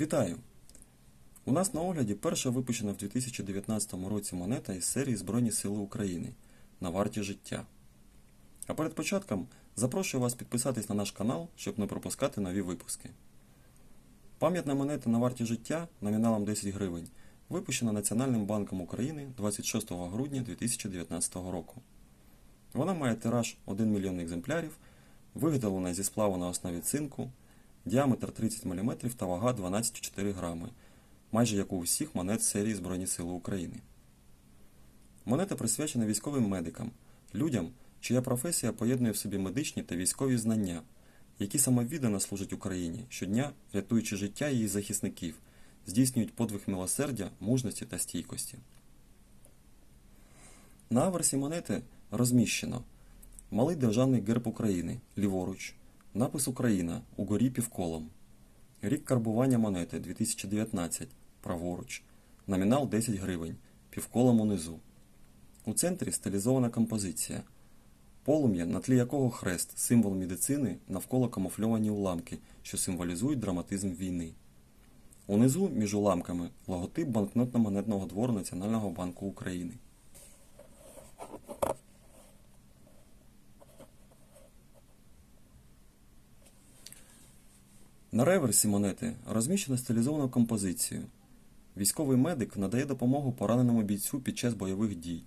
Вітаю! У нас на огляді перша випущена в 2019 році монета із серії Збройні Сили України на варті життя. А перед початком запрошую вас підписатись на наш канал, щоб не пропускати нові випуски. Пам'ятна монета на варті життя номіналом 10 гривень випущена Національним банком України 26 грудня 2019 року. Вона має тираж 1 мільйон екземплярів, виготовлена зі сплаву на основі цинку, діаметр 30 мм та вага 12,4 грами, майже як у всіх монет серії Збройні Сили України. Монета присвячена військовим медикам, людям, чия професія поєднує в собі медичні та військові знання, які самовіддано служать Україні щодня, рятуючи життя її захисників, здійснюють подвиг милосердя, мужності та стійкості. На аверсі монети розміщено Малий державний герб України ліворуч, напис Україна угорі півколом, рік карбування монети 2019 праворуч, номінал 10 гривень, півколом унизу. У центрі стилізована композиція, полум'я, на тлі якого хрест, символ медицини, навколо камуфльовані уламки, що символізують драматизм війни. Унизу між уламками логотип банкнотно-монетного двору Національного банку України. На реверсі монети розміщено стилізовану композицію. Військовий медик надає допомогу пораненому бійцю під час бойових дій.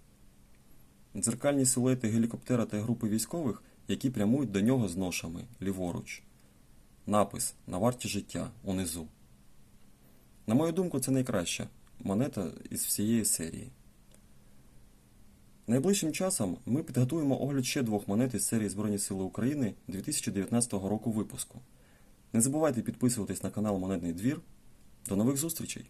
Дзеркальні силуети гелікоптера та групи військових, які прямують до нього з ношами ліворуч. Напис на варті життя унизу. На мою думку, це найкраща монета із всієї серії. Найближчим часом ми підготуємо огляд ще двох монет із серії Збройні Сили України 2019 року випуску. Не забувайте підписуватись на канал Монетний двір. До нових зустрічей!